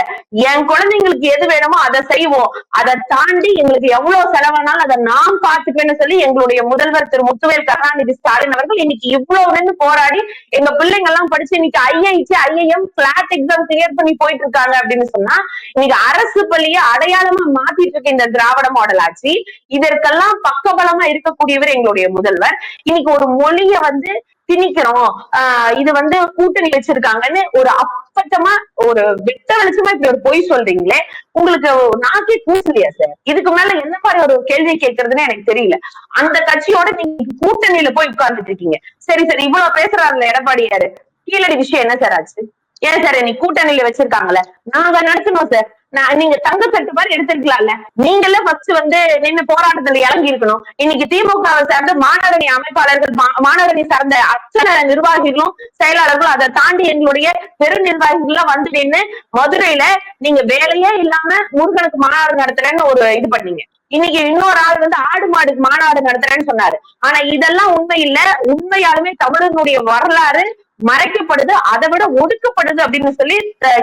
என் குழந்தைங்களுக்கு எது வேணுமோ அதை செய்வோம். அதை தாண்டி எங்களுக்கு எவ்வளவு செலவானாலும் அதை நான் பார்த்துப்பேன்னு சொல்லி எங்களுடைய முதல்வர் திரு முத்துவேல் கருணாநிதி ஸ்டாலின் அவர்கள் இன்னைக்கு இவ்வளவு நின்று போராடி எங்க பிள்ளைங்க எல்லாம் படிச்சு இன்னைக்கு IIT IIM flat exam clear பண்ணி போயிட்டு இருக்காங்க அப்படின்னு சொன்னா இன்னைக்கு அரசு பள்ளியை அடையாளமா மாத்திட்டு இருக்க இந்த திராவிட மாடல் ஆட்சி இதற்கெல்லாம் பக்கபலமா இருக்கக்கூடியவர் எங்களுடைய முதல்வர். இன்னைக்கு ஒரு மொழியை வந்து திணிக்கிறோம். ஆஹ் இது வந்து கூட்டணி வச்சிருக்காங்கன்னு ஒரு அப்பட்டமா ஒரு வெட்ட வெளிச்சமா இப்படி ஒரு பொய் சொல்றீங்களே உங்களுக்கு நாக்கே கூசலையா சார் இதுக்கு மேல என்ன மாதிரி ஒரு கேள்வி கேட்கறதுன்னு எனக்கு தெரியல. அந்த கட்சியோட நீங்க கூட்டணியில போய் உட்கார்ந்துட்டு இருக்கீங்க. சரி சரி இவ்வளவு பேசுறாருல எடப்பாடியாரு. கீழடி விஷயம் என்ன சார் ஆச்சு? ஏன் சார் நீ கூட்டணியில வச்சிருக்காங்கல்ல? நாங்க நடத்தணும் சார் நான் நீங்க தங்க சட்டு மாதிரி எடுத்திருக்கலாம்ல. நீங்களே ஃபர்ஸ்ட் வந்து நின்னு போராட்டத்துல இறங்கி இருக்கணும். இன்னைக்கு திமுக சார்ந்த மாணவரணி அமைப்பாளர்கள் மா- மாணவரணி சார்ந்த அத்தனை நிர்வாகிகளும் செயலாளர்களும் அதை தாண்டி எங்களுடைய பெரு நிர்வாகிகள்லாம் வந்து நின்னு மதுரையில நீங்க வேலையே இல்லாம முருகனுக்கு மாநாடு நடத்துறேன்னு ஒரு இது பண்ணீங்க. இன்னைக்கு இன்னொரு ஆள் வந்து ஆடு மாடுக்கு மாநாடு நடத்துறேன்னு சொன்னாரு. ஆனா இதெல்லாம் உண்மை இல்ல. உண்மையாலுமே தமிழர்களுடைய வரலாறு மறைக்கப்படுது அதை விட ஒடுக்கப்படுது அப்படின்னு சொல்லி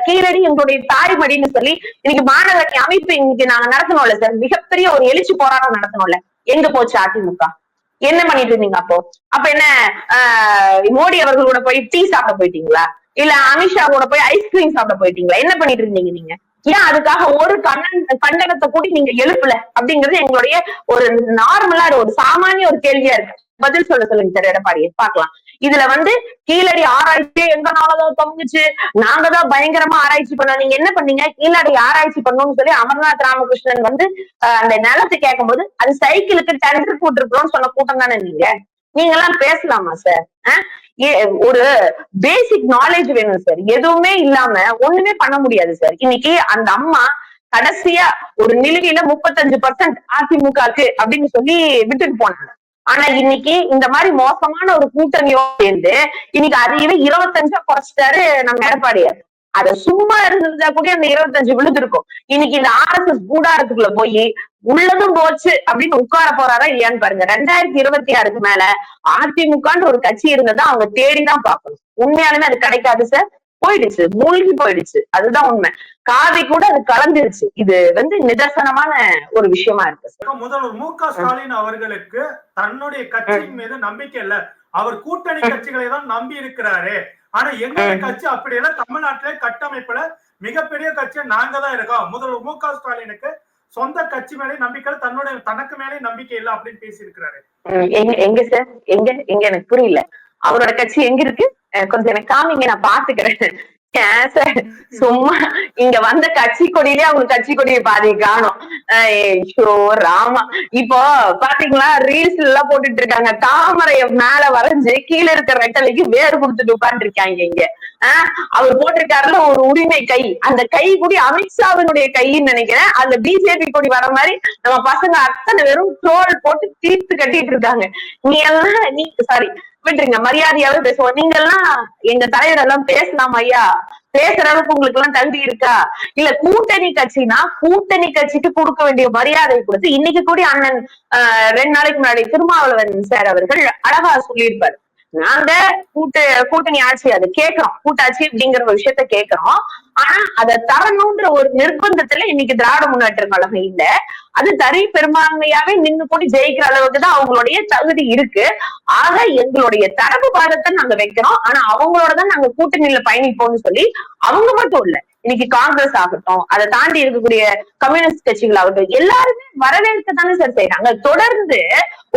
கீழடி எங்களுடைய தாய்மடின்னு சொல்லி இன்னைக்கு மாணவரணி அமைப்பு இன்னைக்கு நாங்க நடத்தணும்ல சார். மிகப்பெரிய ஒரு எழுச்சி போராட்டம் நடத்தணும்ல. எங்க போச்சு அதிமுக? என்ன பண்ணிட்டு இருந்தீங்க அப்போ? அப்ப என்ன ஆஹ், மோடி அவர்களோட போய் டீ சாப்பிட போயிட்டீங்களா? இல்ல அமித்ஷா கூட போய் ஐஸ்கிரீம் சாப்பிட போயிட்டீங்களா? என்ன பண்ணிட்டு இருந்தீங்க நீங்க? ஏன் அதுக்காக ஒரு கண்ணன் கண்டனத்தை கூட நீங்க எழுப்பல? அப்படிங்கிறது எங்களுடைய ஒரு நார்மலா ஒரு சாமானிய ஒரு கேள்வியா இருக்கு. பதில் சொல்ல சொல்லுங்க சார் எடப்பாடியை. பார்க்கலாம். இதுல வந்து கீழடி ஆராய்ச்சியே எங்கனாலதான் தொங்குச்சு? நாங்க தான் பயங்கரமா ஆராய்ச்சி பண்ணோம். நீங்க என்ன பண்ணீங்க? கீழடி ஆராய்ச்சி பண்ணணும்னு சொல்லி அமர்நாத் ராமகிருஷ்ணன் வந்து அந்த நிலத்தை கேட்கும்போது அது சைக்கிளுக்கு டெண்டர் போட்டிருக்கிறோம்னு சொன்ன கூட்டம் தானே நீங்க? நீங்க எல்லாம் பேசலாமா சார்? ஒரு பேசிக் நாலேஜ் வேணும் சார். எதுவுமே இல்லாம ஒண்ணுமே பண்ண முடியாது சார். இன்னைக்கு அந்த அம்மா கடைசியா ஒரு நிலுவையில முப்பத்தஞ்சு பர்சன்ட் அதிமுகக்கு அப்படின்னு சொல்லி விட்டுட்டு போனாங்க. ஆனா இன்னைக்கு இந்த மாதிரி மோசமான ஒரு கூட்டணியோடு சேர்ந்து இன்னைக்கு அதையவே இருபத்தஞ்சா குறைச்சிட்டாரு நம்ம எடப்பாடியார். அத சும்மா இருந்திருந்தா கூட அந்த இருபத்தஞ்சு விழுந்திருக்கும். இன்னைக்கு இந்த ஆர்எஸ்எஸ் கூடாரத்துக்குள்ள போய் உள்ளதும் போச்சு அப்படின்னு உட்கார போறாரா இல்லையான்னு பாருங்க. ரெண்டாயிரத்தி இருபத்தி ஆறுக்கு மேல அதிமுகன்ற ஒரு கட்சி இருந்ததா அவங்க தேடிதான் பாக்கணும் உண்மையாலுமே அது கிடைக்காது சார். போயிடுச்சு மூழ்கி போயிடுச்சு. அதுதான் உண்மை. காவி கூட அது கலந்துருச்சு இது வந்து நிதர்சனமான ஒரு விஷயமா இருக்கு முதல்வர் மு க ஸ்டாலின் அவர்களுக்கு தன்னுடைய கட்சியின் மீது நம்பிக்கை இல்ல. அவர் கூட்டணி கட்சிகளை தான் நம்பி இருக்கிறாரு. ஆனா எங்களுடைய ம். கட்சி அப்படி இல்ல. தமிழ்நாட்டிலே கட்டமைப்புல மிகப்பெரிய கட்சி நாங்க தான் இருக்கோம். முதல்வர் மு க ஸ்டாலினுக்கு சொந்த கட்சி மேலே நம்பிக்கை தன்னுடைய தனக்கு மேலே நம்பிக்கை இல்ல அப்படின்னு பேசி இருக்கிறாரு எங்க எங்க சார்? எங்க எங்க? எனக்கு புரியல. அவரோட கட்சி எங்க இருக்கு? கொஞ்சம் எனக்கு காமிங்க நான் பாத்துக்கிறேன். சார் சும்மா இங்க வந்த கட்சி கொடியிலே அவங்க கட்சி கொடியை பாதி காணும். ஐயோ ராமா. இப்போ பாத்தீங்களா ரீல்ஸ் எல்லாம் போட்டுட்டு இருக்காங்க. தாமரைய மேல வரைஞ்சு கீழே இருக்கிற ரெட்டலைக்கு வேறு கொடுத்துட்டு உட்கார்ந்து இருக்காங்க இங்க. அவர் போட்டிருக்காருல ஒரு உரிமை கை. அந்த கை கூடி அமித்ஷாவினுடைய கைன்னு நினைக்கிறேன். அந்த பிஜேபி கூடி வர மாதிரி நம்ம பசங்க அத்தனை வெறும் தோல் போட்டு தீர்த்து கட்டிட்டு இருக்காங்க. நீ எல்லாம் நீ சாரி விட்டுருங்க. மரியாதையாவே பேசுவோம். நீங்க எல்லாம் எங்க தலைவர் எல்லாம் பேசலாம் ஐயா. பேசுற அளவுக்கு உங்களுக்கு எல்லாம் தகுதி இருக்கா? இல்ல கூட்டணி கட்சினா கூட்டணி கட்சிக்கு கொடுக்க வேண்டிய மரியாதை கொடுத்து இன்னைக்கு கூட அண்ணன் ஆஹ், ரெண்டு நாளைக்கு முன்னாடி திருமாவளவன் சார் அவர்கள் அழகா சொல்லியிருப்பார். நாங்க கூட்டு கூட்டணி ஆட்சி அது கேட்கிறோம். கூட்டாட்சி அப்படிங்கிற ஒரு விஷயத்த கேட்கிறோம். ஆனா அதை தரணும்ன்ற ஒரு நிர்பந்தத்துல இன்னைக்கு திராவிட முன்னேற்ற கழகம் இல்ல. அது தரி பெரும்பான்மையாவே நின்று போய் ஜெயிக்கிற அளவுக்கு தான் அவங்களுடைய தகுதி இருக்கு. ஆக எங்களுடைய தரப்பு பாதத்தை நாங்க வைக்கிறோம் ஆனா அவங்களோட தான் நாங்க கூட்டணியில பயணிப்போம்னு சொல்லி அவங்க மட்டும் இல்ல. இன்னைக்கு காங்கிரஸ் ஆகட்டும் அதை தாண்டி இருக்கக்கூடிய கம்யூனிஸ்ட் கட்சிகள் ஆகட்டும் எல்லாருமே வரவேற்க தானே சார் செய்யறாங்க தொடர்ந்து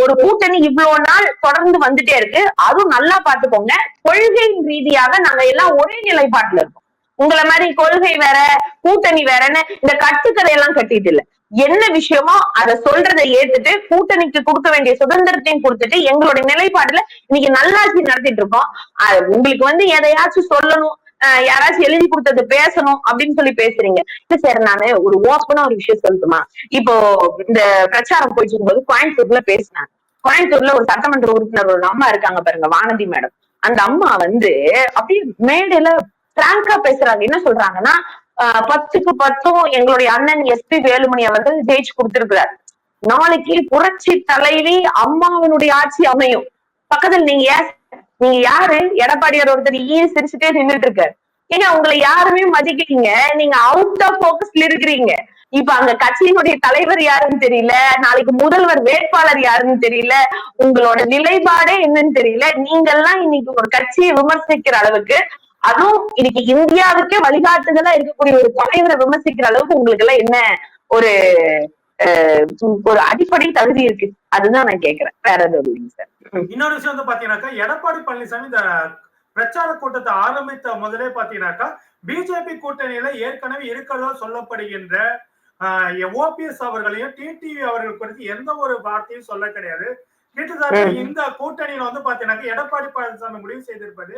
ஒரு கூட்டணி இவ்வளவு நாள் தொடர்ந்து வந்துட்டே இருக்கு. அதுவும் நல்லா பாத்துக்கோங்க கொள்கை ரீதியாக நாங்க எல்லாம் ஒரே நிலைப்பாட்டுல இருக்கோம். உங்களை மாதிரி கொள்கை வேற கூட்டணி வேறன்னு இந்த கட்டுக்கதையெல்லாம் கட்டிட்டு இல்ல. என்ன விஷயமோ அதை சொல்றதை ஏத்துட்டு கூட்டணிக்கு கொடுக்க வேண்டிய சுதந்திரத்தையும் கொடுத்துட்டு எங்களுடைய நிலைப்பாடுல இன்னைக்கு நல்லாட்சி நடத்திட்டு இருக்கோம். அது உங்களுக்கு வந்து எதையாச்சும் சொல்லணும் யாராச்சும் எழுதி கொடுத்தது பேசணும் அப்படின்னு சொல்லி பேசுறீங்க. இல்ல சார் நானு ஒரு ஓப்பனா ஒரு விஷயம் சொல்லட்டுமா? இப்போ இந்த பிரச்சாரம் போயிட்டு இருக்கும்போது கோயம்புத்தூர்ல பேசினாங்க. கோயம்புத்தூர்ல ஒரு சட்டமன்ற உறுப்பினர் ஒரு அம்மா இருக்காங்க பாருங்க வானதி மேடம். அந்த அம்மா வந்து அப்படியே மேடையில பிராங்கா பேசுறாங்க. என்ன சொல்றாங்கன்னா பத்துக்கு பத்தும் எங்களுடைய அண்ணன் எஸ்பி வேலுமணி அவர்கள் ஜெயிச்சு கொடுத்திருக்கிறார். நாளைக்கு புரட்சி தலைவி அம்மாவினுடைய ஆட்சி அமையும். பக்கத்துல நீங்க நீங்க யாரு? எடப்பாடியார் ஒருத்தர் ஈ சிரிச்சுட்டே நின்னுட்டு இருக்காரு. ஏங்க உங்களை யாருமே மதிக்கிறீங்க நீங்க அவுட் ஆஃப் போக்கஸ்ல இருக்கிறீங்க. இப்ப அங்க கட்சியினுடைய தலைவர் யாருன்னு தெரியல. நாளைக்கு முதல்வர் வேட்பாளர் யாருன்னு தெரியல. உங்களோட நிலைப்பாடே என்னன்னு தெரியல. நீங்க எல்லாம் இன்னைக்கு ஒரு கட்சியை விமர்சிக்கிற அளவுக்கு அதுவும் இன்னைக்கு இந்தியாவுக்கே வழிகாட்டுதலா இருக்கக்கூடிய ஒரு தலைவரை விமர்சிக்கிற அளவுக்கு உங்களுக்கு எல்லாம் என்ன ஒரு ஒரு அடிப்படை தகுதி இருக்கு? அதுதான் நான் கேக்குறேன். வேற எதுவும் இல்லைங்க சார். இன்னொரு விஷயம் வந்து பாத்தீங்கன்னாக்கா எடப்பாடி பழனிசாமி இந்த பிரச்சார கூட்டத்தை ஆரம்பித்த முதலே பாத்தீங்கன்னாக்கா பிஜேபி கூட்டணியில ஏற்கனவே இருக்கிறதா சொல்லப்படுகின்ற ஓபிஎஸ் அவர்களையும் டிடிவி அவர்கள் குறித்து எந்த ஒரு வார்த்தையும் சொல்ல கிடையாது. கிட்டத்தட்ட. இந்த கூட்டணியில வந்து பாத்தீங்கன்னாக்கா எடப்பாடி பழனிசாமி முடிவு செய்திருப்பது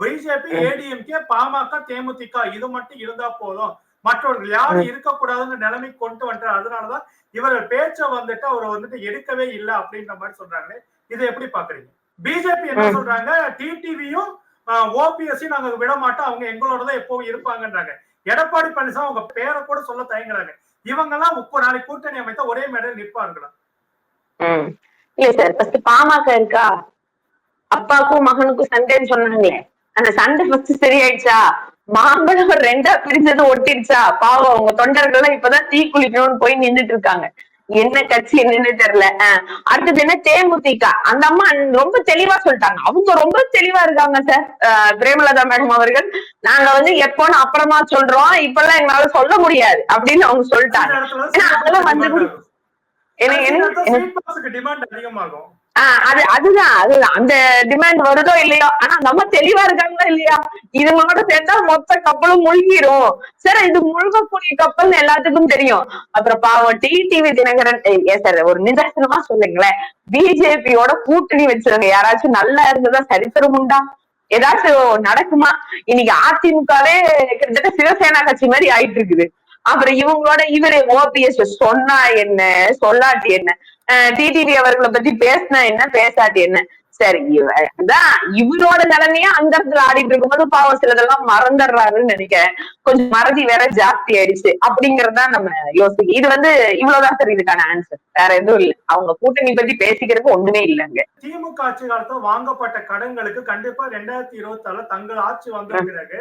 பிஜேபி. ஏடிஎம்கே பாமக தேமுதிக இது மட்டும் இருந்தா போதும் மற்றவர்கள் யாரும். இருக்கக்கூடாதுன்னு நிலைமை கொண்டு வந்துட்டார் அதனாலதான் இவர்கள் பேச்ச வந்துட்டு அவர் வந்துட்டு எடுக்கவே இல்லை அப்படின்ற மாதிரி சொல்றாங்களே இதை எப்படி பாக்குறீங்க பிஜேபி என்ன. சொல்றாங்க டிடிவியும் ஓபிஎஸ்ஸையும் நாங்க விட மாட்டோம் அவங்க எங்களோட தான் எப்பவும் இருப்பாங்கன்றாங்க எடப்பாடி பழனிசாமி அவங்க பேரை கூட சொல்ல தயங்குறாங்க இவங்க எல்லாம் முப்பது நாளைக்கு கூட்டணி அமைத்தா ஒரே மேடையில் நிற்பார்களா ம். இல்ல சார் பாமக இருக்கா அப்பாக்கும் மகனுக்கும் சண்டைன்னு சொன்னாங்களே அந்த சண்டை ஃபர்ஸ்ட் சரியாயிடுச்சா? மாம்பழம் ரெண்டா பிரிஞ்சது ஒட்டிடுச்சா? பாவம் அவங்க தொண்டர்கள் இப்பதான் தீ குளிக்கணும்னு போய் நின்னுட்டு இருக்காங்க. என்ன கட்சி என்னன்னு தெரியல. அடுத்தது என்ன? தேமுதிக. அந்த அம்மா ரொம்ப தெளிவா சொல்லிட்டாங்க. அவங்க ரொம்ப தெளிவா இருக்காங்க சார். பிரேமலதா மேடம் அவர்கள். நாங்க வந்து எப்போன்னு அப்புறமா சொல்றோம். இப்பெல்லாம் எங்களால சொல்ல முடியாது அப்படின்னு அவங்க சொல்லிட்டாங்க. ஏன்னா, அதெல்லாம் வந்து என்ன என்ன ஆஹ் அது அதுதான் அதுதான். அந்த டிமாண்ட் வருதோ இல்லையோ ஆனா நம்ம தெளிவா இருக்காங்களா இல்லையா? இதுங்களோட சேர்ந்தா மொத்த கப்பலும் முழுகிரும். சார் இது முழுகக்கூடிய கப்பல்னு எல்லாத்துக்கும் தெரியும். அப்புறம் பாவம் டிடிவி தினகரன் ஏ சார் ஒரு நிதர்சனமா சொல்லுங்களேன். பிஜேபியோட கூட்டணி வச்சிருங்க. யாராச்சும் நல்லா இருந்ததா சரித்திரம் உண்டா? ஏதாச்சும் நடக்குமா? இன்னைக்கு அதிமுகவே கிட்டத்தட்ட சிவசேனா கட்சி மாதிரி ஆயிட்டு இருக்குது அப்புறம் இவங்களோட இவரு ஓபிஎஸ் சொன்னா என்ன? சொல்லாட்டி என்ன? டிடிவி அவர்களை பத்தி பேசினா என்ன? பேசாட்டி என்ன? சரி இவ அதான் இவரோட நிலைமையா அந்த இடத்துல ஆடிட்டு இருக்கும்போது பாவம் சிலதெல்லாம் மறந்துடுறாருன்னு நினைக்கிறேன். கொஞ்சம் மறதி வேற ஜாஸ்தி ஆயிடுச்சு. அப்படிங்கறதா நம்ம யோசிக்க இது வந்து இவ்வளவுதான் சார் இதுக்கான ஆன்சர் வேற எதுவும் இல்ல. அவங்க கூட்டணி பத்தி பேசிக்கிறதுக்கு ஒண்ணுமே இல்லைங்க. திமுக ஆட்சி காலத்துல வாங்கப்பட்ட கடன்களுக்கு கண்டிப்பா ரெண்டாயிரத்தி இருபத்தி ஆறுல தங்கள் ஆட்சி வந்த பிறகு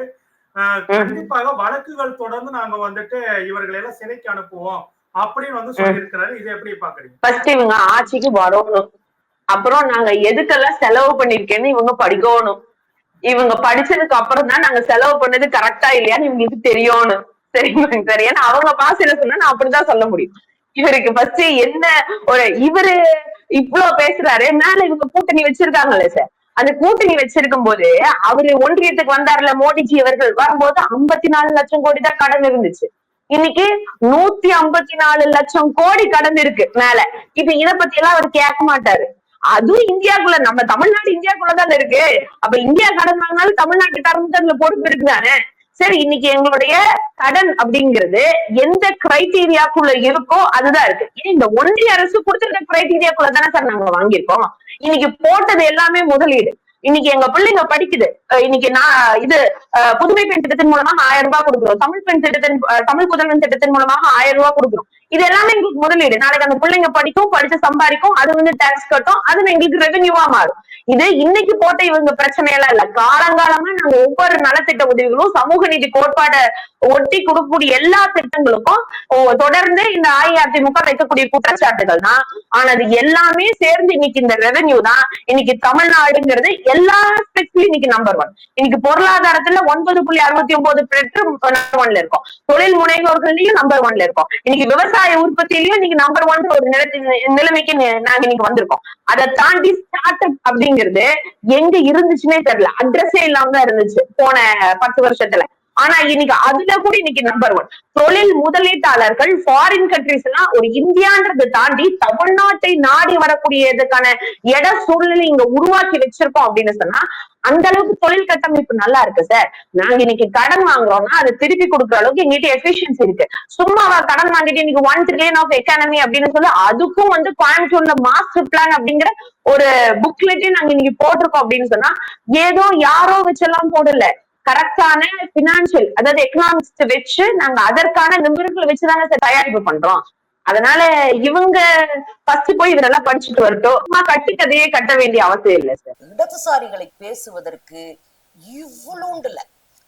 கண்டிப்பாக வழக்குகள் தொடர்ந்து நாங்க வந்துட்டு இவர்களை எல்லாம் சிறைக்கு அனுப்புவோம். அப்படின்னு வந்து சொல்லியிருக்கிறாரு. இதை எப்படி பாக்குறீங்க ஃபர்ஸ்ட் இவங்க ஆட்சிக்கு வரணும். அப்புறம் நாங்க எதுக்கெல்லாம் செலவு பண்ணிருக்கேன்னு இவங்க படிக்கணும். இவங்க படிச்சதுக்கு அப்புறம் தான் நாங்க செலவு பண்ணது கரெக்டா இல்லையான்னு இவங்களுக்கு தெரியணும் சரிங்களா சரி. ஏன்னா அவங்க பாசையில சொன்னா நான் அப்படிதான் சொல்ல முடியும். இவருக்கு ஃபர்ஸ்ட் என்ன ஒரு இவரு இவ்வளவு பேசுறாரு. மேல இவங்க கூட்டணி வச்சிருக்காங்கல்ல சார் அந்த கூட்டணி வச்சிருக்கும் போது அவரு ஒன்றியத்துக்கு வந்தாருல மோடிஜி அவர்கள். வரும்போது ஐம்பத்தி நாலு லட்சம் கோடி தான் கடன் இருந்துச்சு. இன்னைக்கு நூத்தி ஐம்பத்தி நாலு லட்சம் கோடி கடன் இருக்கு மேல. இப்ப இத பத்தி எல்லாம் அவர் கேட்க மாட்டாரு. அதுவும் இந்தியாக்குள்ள நம்ம தமிழ்நாடு இந்தியாக்குள்ளதான இருக்கு. அப்ப இந்தியா கடன் வாங்கினாலும் தமிழ்நாட்டுக்காரங்களுக்கு அதுல பொறுப்பு இருக்குதானே சரி இன்னைக்கு எங்களுடைய கடன் அப்படிங்கிறது எந்த கிரைடீரியாக்குள்ள இருக்கோ அதுதான் இருக்கு. ஏன் இந்த ஒன்றிய அரசு கொடுத்திருக்க கிரைடீரியாக்குள்ள தானே சார் நாங்க வாங்கியிருக்கோம். இன்னைக்கு போட்டது எல்லாமே முதலீடு. இன்னைக்கு எங்க பிள்ளைங்க படிக்குது. அஹ் இன்னைக்கு நான் இது அஹ், புதுமை பெண் திட்டத்தின் மூலமாக ஆயிரம் ரூபாய் கொடுக்குறோம். தமிழ் பெண் திட்டத்தின் தமிழ் புதல்வன் திட்டத்தின் மூலமாக ஆயிரம் ரூபாய் கொடுக்குறோம். இது எல்லாமே எங்களுக்கு முதலீடு. நாளைக்கு அந்த பிள்ளைங்க படிக்கும் படிச்சு சம்பாதிக்கும் அது வந்து டாக்ஸ் கட்டும் அது எங்களுக்கு ரெவென்யூவா மாறும். இது இன்னைக்கு போட்ட இவங்க பிரச்சனை எல்லாம் இல்ல. காலங்காலமா நாங்க ஒவ்வொரு நலத்திட்ட உதவிகளும் சமூக நீதி கோட்பாடை ஒட்டி கொடுக்கக்கூடிய எல்லா திட்டங்களுக்கும் தொடர்ந்து இந்த அஇஅதிமுக வைக்கக்கூடிய குற்றச்சாட்டுகள் தான். ஆனா அது எல்லாமே சேர்ந்து இன்னைக்கு இந்த ரெவென்யூ தான். இன்னைக்கு தமிழ்நாடுங்கிறது எல்லா ஆஸ்பெக்ட்லயும் இன்னைக்கு நம்பர் ஒன் இன்னைக்கு பொருளாதாரத்துல ஒன்பது புள்ளி அறுபத்தி ஒன்பது பெற்று நம்பர் ஒன்ல இருக்கும். தொழில் முனைவோர்கள்லயும் நம்பர் ஒன்ல இருக்கும். இன்னைக்கு விவசாய உற்பத்தியிலயும் நீங்க நம்பர் ஒன் ஒரு நிலைமைக்கு நாங்க நீங்க வந்திருக்கோம். அதை தாண்டி ஸ்டார்ட் அப் அப்படிங்கிறது எங்க இருந்துச்சுன்னே தெரியல. அட்ரஸே இல்லாம தான் இருந்துச்சு. போன பத்து வருஷத்துல. ஆனா இன்னைக்கு அதுல கூட இன்னைக்கு நம்பர் ஒன் தொழில் முதலீட்டாளர்கள் ஃபாரின் கண்ட்ரிஸ் எல்லாம் ஒரு இந்தியான்றதை தாண்டி தமிழ்நாட்டை நாடி வரக்கூடியதுக்கான இட சூழ்நிலை இங்க உருவாக்கி வச்சிருக்கோம் அப்படின்னு சொன்னா அந்த அளவுக்கு தொழில் கட்டமைப்பு நல்லா இருக்கு சார் நாங்க இன்னைக்கு கடன் வாங்குறோம்னா அதை திருப்பி கொடுக்குற அளவுக்கு எங்கிட்ட எஃபிஷியன்சி இருக்கு. சும்மாவா கடன் வாங்கிட்டு இன்னைக்கு ஒன் ட்ரில்லியன் ஆஃப் எக்கானமி அப்படின்னு சொல்லி அதுக்கும் வந்து கோயம்புத்தூர்ல மாஸ்டர் பிளான் அப்படிங்கிற ஒரு புக்லெட்டே நாங்க இன்னைக்கு போட்டிருக்கோம் அப்படின்னு சொன்னா ஏதோ யாரோ வச்செல்லாம் போடல. கரெக்டான பினான்சியல் அதாவது எக்கனாமிக்ஸ் வச்சு நாங்க அதற்கான நிபுணர்களை வச்சுதானே சார் தயாரிப்பு பண்றோம். அதனால இவங்க ஃபர்ஸ்ட் போய் இதெல்லாம் படிச்சுட்டு வரட்டும். சும்மா கட்டி கதையே கட்ட வேண்டிய அவசியம் இல்லை சார். இடதுசாரிகளை பேசுவதற்கு இவ்வளோண்டுல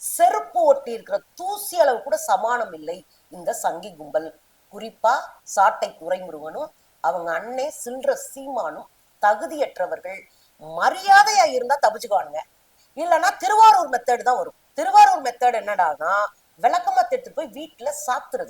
செருப்பு ஒட்டி இருக்கிற தூசி அளவு கூட சமானம் இல்லை இந்த சங்கி கும்பல். குறிப்பா சாட்டை துறைமுருகனும் அவங்க அண்ணே சில்ற சீமானும் தகுதியற்றவர்கள். மரியாதையா இருந்தா தப்பிச்சுக்குவானுங்க. இல்லைன்னா திருவாரூர் மெத்தேடு தான் வரும். திருவாரூர் மெத்தேடு என்னடானா விளக்கமா எடுத்துட்டு போய் வீட்டுல சாத்துறது.